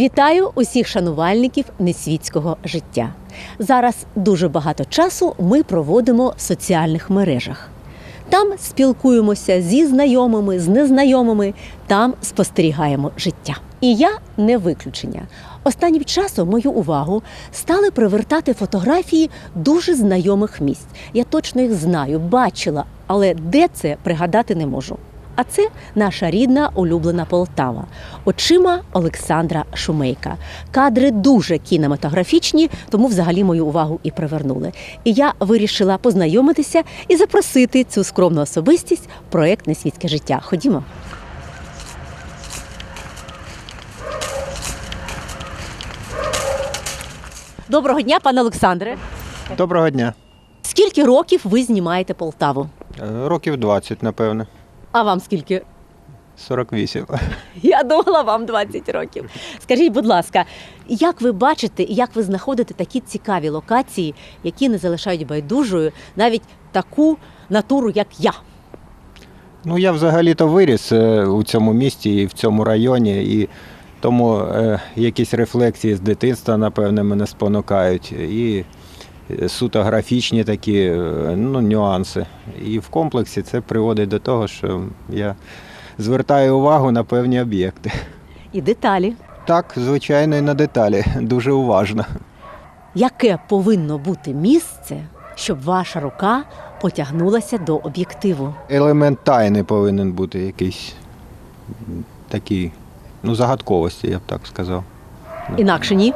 Вітаю усіх шанувальників несвітського життя. Зараз дуже багато часу ми проводимо в соціальних мережах. Там спілкуємося зі знайомими, з незнайомими, там спостерігаємо життя. І я не виключення. Останнім часом мою увагу стали привертати фотографії дуже знайомих місць. Я точно їх знаю, бачила, але де це пригадати не можу. А це наша рідна улюблена Полтава, очима Олександра Шумейка. Кадри дуже кінематографічні, тому взагалі мою увагу і привернули. І я вирішила познайомитися і запросити цю скромну особистість в проект Несвітське життя. Ходімо. Доброго дня, пане Олександре. Доброго дня. Скільки років ви знімаєте Полтаву? Е, Років 20, напевне. А вам скільки? 48. Я думала, вам 20 років. Скажіть, будь ласка, як ви бачите і як ви знаходите такі цікаві локації, які не залишають байдужою навіть таку натуру, як я? Ну, я взагалі-то виріс е, у цьому місті і в цьому районі, і тому е, якісь рефлексії з дитинства, напевне, мене спонукають. І суто графічні такі е, ну, нюанси. І в комплексі це приводить до того, що я звертаю увагу на певні об'єкти. І деталі. Так, звичайно, і на деталі, дуже уважно. Яке повинно бути місце, щоб ваша рука потягнулася до об'єктиву? елемент тайни повинен бути якийсь такий, ну, загадковості, я б так сказав. Інакше ні.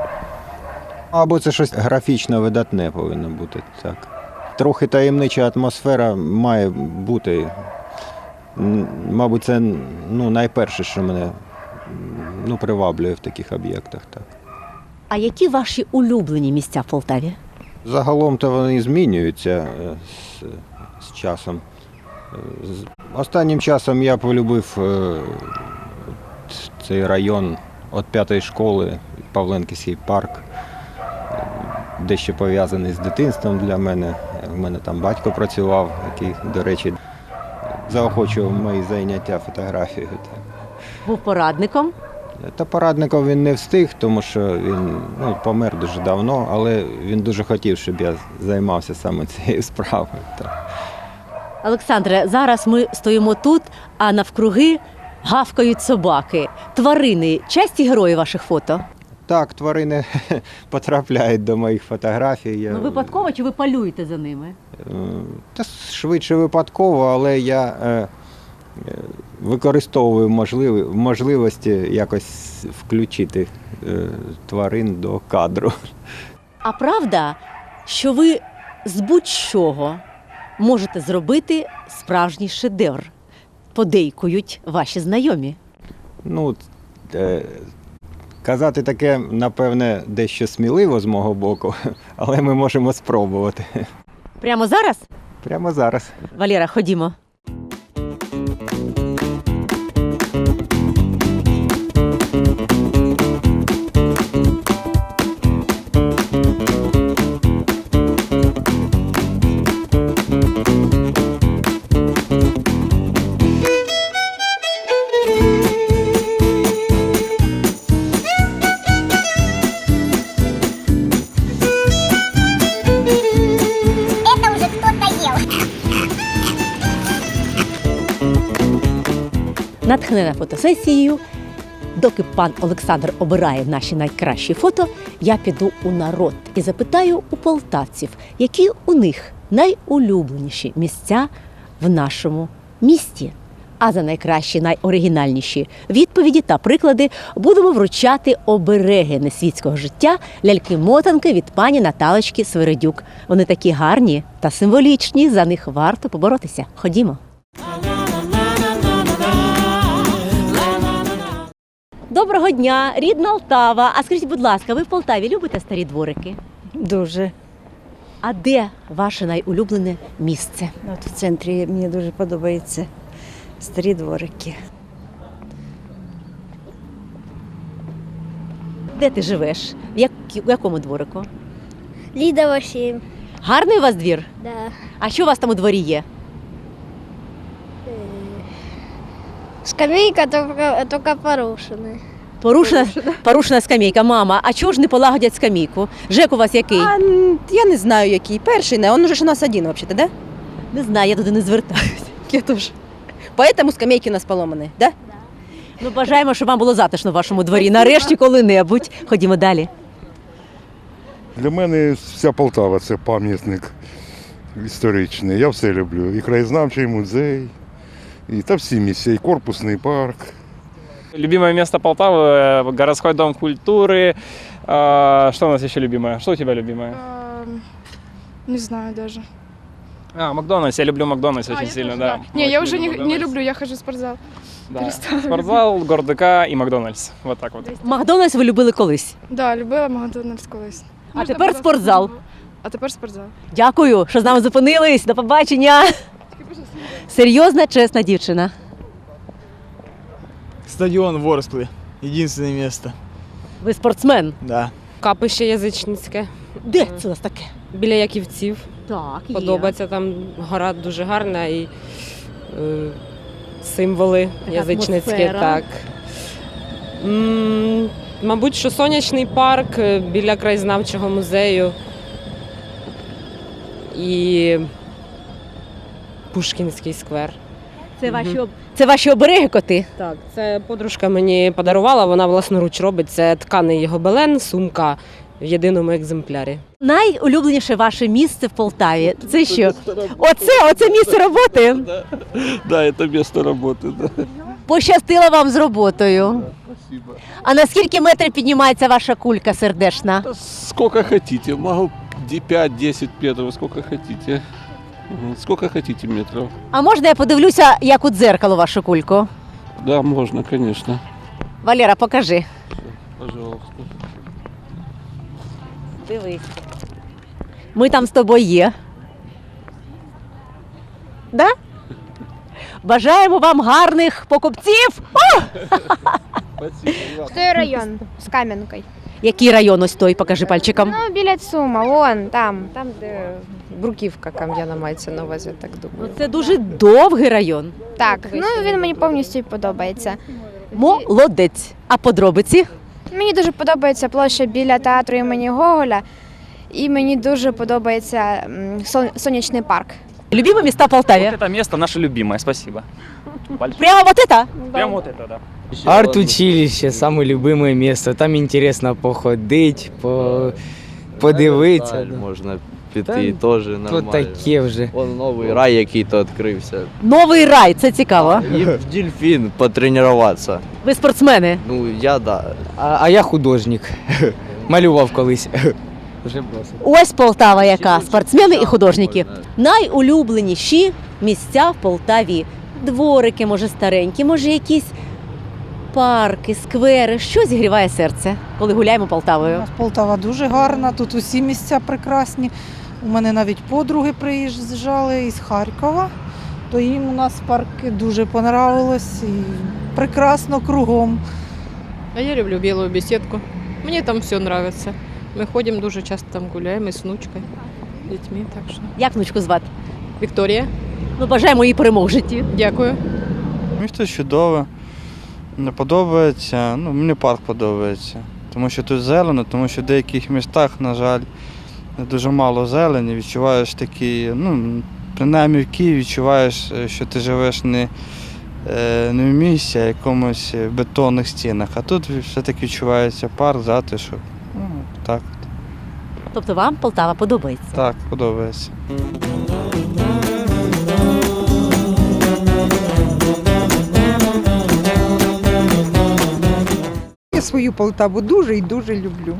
Або це щось графічно видатне повинно бути, так. Трохи таємнича атмосфера має бути. Мабуть, це ну, найперше, що мене ну, приваблює в таких об'єктах. Так. А які ваші улюблені місця в Полтаві? Загалом то вони змінюються е, з, з часом. Е, з- Останнім часом я полюбив е, цей район від п'ятої школи, Павленківський парк, дещо пов'язаний з дитинством для мене. У мене там батько працював, який, до речі, заохочував мої заняття фотографією. Був порадником. Та порадником він не встиг, тому що він ну, помер дуже давно, але він дуже хотів, щоб я займався саме цією справою. Олександре, зараз ми стоїмо тут, а навкруги гавкають собаки. Тварини часті герої ваших фото. Так, тварини потрапляють до моїх фотографій. Я, Ну, випадково чи ви полюєте за ними? е, Та швидше випадково, але я е, е, використовую можливі, можливості якось включити е, тварин до кадру. А правда, що ви з будь-чого можете зробити справжній шедевр? Подейкують ваші знайомі. Ну, е, казати таке, напевне, дещо сміливо з мого боку, але ми можемо спробувати. Прямо зараз? Прямо зараз. Валера, ходімо. Натхнена фотосесією. Доки пан Олександр обирає наші найкращі фото, я піду у народ і запитаю у полтавців, які у них найулюбленіші місця в нашому місті. А за найкращі, найоригінальніші відповіді та приклади будемо вручати обереги несвітського життя ляльки-мотанки від пані Наталочки Свиридюк. Вони такі гарні та символічні. За них варто поборотися. Ходімо. Доброго дня, рідна Алтава. А скажіть, будь ласка, ви в Полтаві любите старі дворики? Дуже. А де ваше найулюблене місце? От в центрі мені дуже подобаються старі дворики. Де ти живеш? В, як, в якому дворику? Лидова 7. Гарний у вас двір? Да. А що у вас там у дворі є? Скамейка только, только порушена. Порушена, порушена скамейка. Мама, а чого ж не полагодять скамейку? Жек у вас який? А, я не знаю, який. Перший, не. Он уже ж у нас один, вообще-то, да? Не знаю, я туди не звертаюся. Я тоже. Поэтому скамейки у нас поломаны, да? Ну, бажаємо, щоб вам було затишно в вашому дворі. Нарешті коли-небудь. Ходімо далі. Для мене вся Полтава це пам'ятник історичний. Я все люблю. І краєзнавчий музей, і та всі місця, і корпусний парк. Любимое место Полтавы, э, городской дом культуры. А, Что у нас еще любимое? Что у тебя любимое? Эм, Не знаю даже. А, Макдональдс. Я люблю Макдональдс А, очень я сильно, тоже, да. Не, я Очень уже не, люблю не Макдональдс. люблю, я хожу в спортзал. Да. перестала. Спортзал, гордыка и Макдональдс. Вот так вот. Макдональдс ви любили колись. Да, любила Макдональдс колись. А Можна, тепер будь ласка, спортзал. знову? А тепер спортзал. Дякую, що з нами зупинились. До побачення. Серйозна, чесна дівчина. Стадіон Ворскли. Єдине місце. Ви спортсмен. Да. Капище язичницьке Де це у вас таке? біля Яківців. Так, є. Подобається там гора дуже гарна і е, символи Така язичницькі. атмосфера. Так. М, мабуть, що сонячний парк е, біля краєзнавчого музею. І Пушкінський сквер. Це ваші, об- це ваші обереги коти. Так, це подружка мені подарувала, вона власноруч робить. Це тканий гобелен, сумка в єдиному екземплярі. Найулюбленіше ваше місце в Полтаві. Це що? Оце, оце місце роботи. Да, это место работы, да. Пощастило вам з роботою. А на скільки метрів піднімається ваша кулька сердешна? Сколько хотите, могу 5-10 метров, сколько хотите. Сколько хотите метров. А можна я подивлюся, як у дзеркало вашу кульку? Да, можно, конечно. Валера, покажи. Пожалуйста. Дивись. Ми там з тобою є. Да? Бажаємо вам гарних покупців. Спасибо. Той район з Кам'янкою. Який район ось той? Покажи пальчиком. Ну, біля Цума, вон там. Там, де Бруківка кам'яна мається на увазі, я так Ну, думаю. Це дуже довгий район. Так, ну він мені повністю подобається. Молодець. А подробиці? Мені дуже подобається площа біля театру імені Гоголя. І мені дуже подобається м, сон- сонячний парк. Любимі міста Полтаві. это место наше любимое, спасибо. Прямо вот это? Прям вот это, да. Арт-училище саме любиме місце. Там інтересно походити, по... подивитися. да. Можна Та, піти теж То нормально. таке вже. Вон новий рай який-то відкрився. Новий рай, це цікаво. І в дельфін потренуватися. Ви спортсмени. Ну, я да. А, а я художник. Малював колись. Вже бросив. Ось Полтава, яка спортсмени і художники. Найулюбленіші місця в Полтаві. Дворики, може, старенькі, може, якісь парки, сквери. Що зігріває серце, коли гуляємо У Полтавою? нас Полтава дуже гарна, тут усі місця прекрасні. У мене навіть подруги приїжджали із Харкова, то їм у нас парки дуже понравилось і прекрасно кругом. А я люблю белую беседку. Мне там все нравится. Мы ходим дуже часто там гуляем и с внучкой, с детьми. Так что Як внучку звати? Вікторія, Ну, бажаємо їй перемог в житті. дякую. Місто чудове. Мені подобається. Ну, мені парк подобається. Тому що тут зелено, тому що в деяких містах, на жаль, дуже мало зелені. Відчуваєш такі, ну, принаймні в Києві відчуваєш, е, що ти живеш не, е, не в місті, а в якомусь е, бетонних стінах. А тут все-таки відчувається парк, затишок. Ну, так, Тобто вам Полтава подобається. так, подобається. Я свою Полтаву дуже і дуже люблю.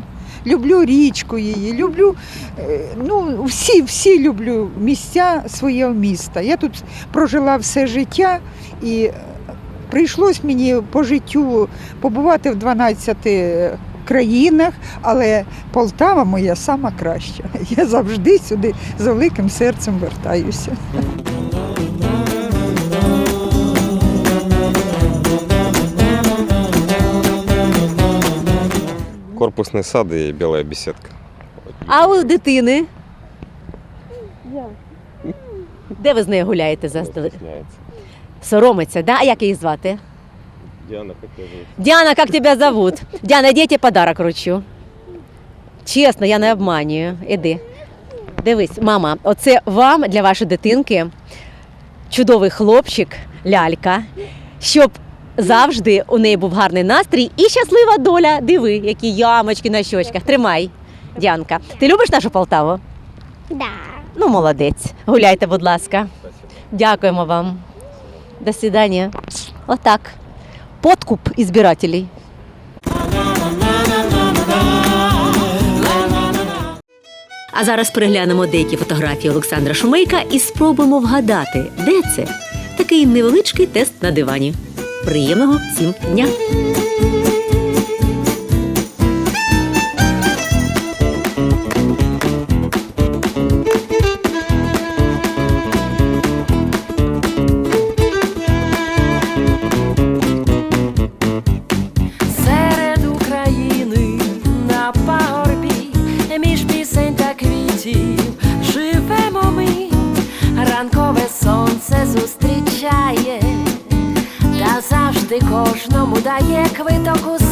Люблю річку її, люблю, е, ну, всі, всі люблю місця свого міста. Я тут прожила все життя і е, прийшлось мені по життю побувати в 12 країнах, але Полтава моя сама краща. Я завжди сюди з великим серцем вертаюся. Корпусний сад і біла беседка. А у дитини? Де ви з нею гуляєте заздалегідь? Соромиться, да? А як її звати? Диана, как тебя зовут? Диана, как тебя зовут? Диана, тебе подарок вручу. Чесно, я не обманюю. Іди. Дивись, мама, оце вам для вашої дитинки чудовий хлопчик, лялька, щоб завжди у неї був гарний настрій і щаслива доля. Диви, які ямочки на щочках. Тримай, Діанка. Ти любиш нашу Полтаву? Да. Ну, молодець. Гуляйте, будь ласка. Дякуємо вам. До свидання. Отак. Подкуп ізбирателей. А зараз переглянемо деякі фотографії Олександра Шумейка і спробуємо вгадати, де це. Такий невеличкий тест на дивані. Приємного всім дня! кожному дає квиток у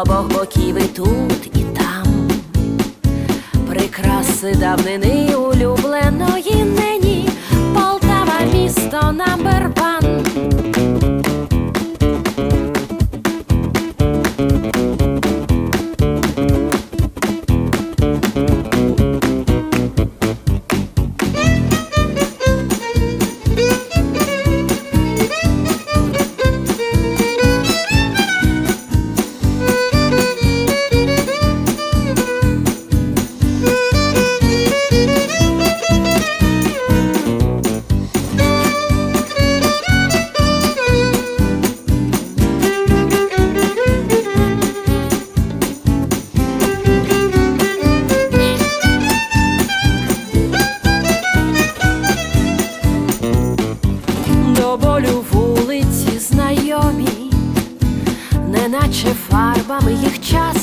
обох боків і тут, і там. Прикраси давнини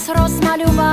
їх розмалював.